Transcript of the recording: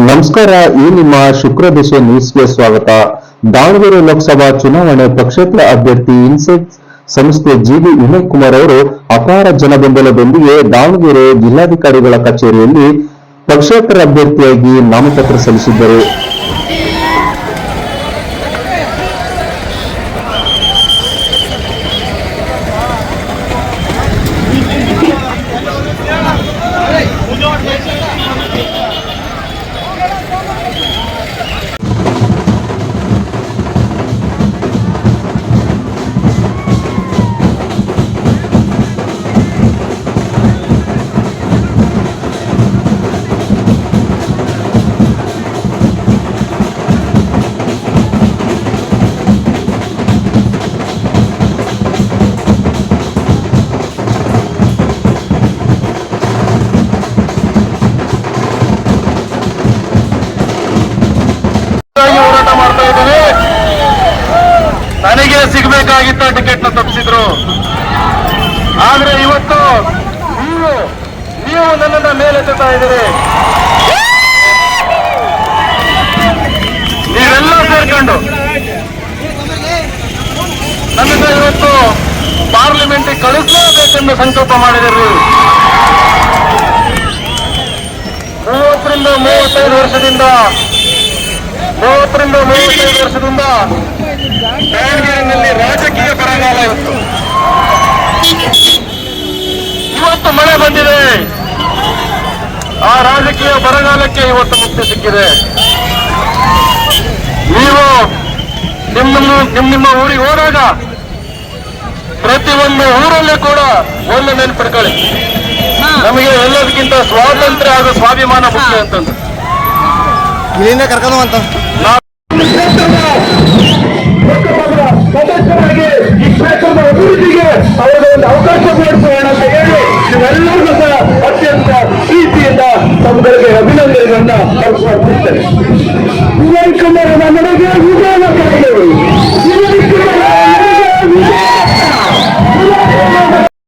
ನಮಸ್ಕಾರ, ಈ ನಿಮ್ಮ ಶುಕ್ರ ದಿಶೆ ನ್ಯೂಸ್ಗೆ ಸ್ವಾಗತ. ದಾವಣಗೆರೆ ಲೋಕಸಭಾ ಚುನಾವಣೆ ಪಕ್ಷೇತರ ಅಭ್ಯರ್ಥಿ ಇನ್ಸೆಟ್ ಸಂಸ್ಥೆ ಜಿಬಿ ವಿನಯ್ ಕುಮಾರ್ ಅವರು ಅಪಾರ ಜನಬೆಂಬಲದೊಂದಿಗೆ ದಾವಣಗೆರೆ ಜಿಲ್ಲಾಧಿಕಾರಿಗಳ ಕಚೇರಿಯಲ್ಲಿ ಪಕ್ಷೇತರ ಅಭ್ಯರ್ಥಿಯಾಗಿ ನಾಮಪತ್ರ ಸಲ್ಲಿಸಿದ್ದರು. ಮಾಡ್ತಾ ಇದ್ದೀವಿ ನನಗೆ ಸಿಗ್ಬೇಕಾಗಿತ್ತ ಟಿಕೆಟ್ನ ತಪ್ಪಿಸಿದ್ರು. ಆದ್ರೆ ಇವತ್ತು ನೀವು ನೀವು ನನ್ನನ್ನ ಮೇಲೆತ್ತಾ ಇದ್ದೀರಿ. ನೀವೆಲ್ಲ ಸೇರ್ಕೊಂಡು ನನ್ನನ್ನ ಇವತ್ತು ಪಾರ್ಲಿಮೆಂಟ್ಗೆ ಕಳಿಸಲೇಬೇಕೆಂದು ಸಂಕಲ್ಪ ಮಾಡಿದಿರಿ ಮೂವತ್ತರಿಂದ ಮೂವತ್ತೈದು ವರ್ಷದಿಂದ ಮೂವತ್ತರಿಂದ ಮೂವತ್ತೈದು ವರ್ಷದಿಂದ ದಾವಣಗೆರೆಯಲ್ಲಿ ರಾಜಕೀಯ ಬರಗಾಲ ಇತ್ತು. ಇವತ್ತು ಮಳೆ ಬಂದಿದೆ. ಆ ರಾಜಕೀಯ ಬರಗಾಲಕ್ಕೆ ಇವತ್ತು ಮುಕ್ತಿ ಸಿಕ್ಕಿದೆ. ನೀವು ನಿಮ್ಮ ನಿಮ್ಮ ನಿಮ್ಮ ಊರಿಗೆ ಹೋದಾಗ ಪ್ರತಿಯೊಂದು ಊರಲ್ಲೂ ಕೂಡ ಒಂದು ನೆನ್ಪಿಡ್ಕೊಳ್ಳಿ ನಮಗೆ ಎಲ್ಲದಕ್ಕಿಂತ ಸ್ವಾತಂತ್ರ್ಯ ಹಾಗೂ ಸ್ವಾಭಿಮಾನ ಮುಖ್ಯ ಅಂತಂದು ಇಲ್ಲಿಂದ ಕರ್ಕೊಂಡು ಅಂತ ಅಭಿವೃದ್ಧಿಗೆ ಅವರಿಗೆ ಒಂದು ಅವಕಾಶ ಕೊಡಿಸೋಣ ಅಂತ ಹೇಳಿ ನೀವೆಲ್ಲರಿಗೂ ಸಹ ಅತ್ಯಂತ ಪ್ರೀತಿಯಿಂದ ತಮ್ಮಗಳಿಗೆ ಅಭಿನಂದನೆಗಳನ್ನ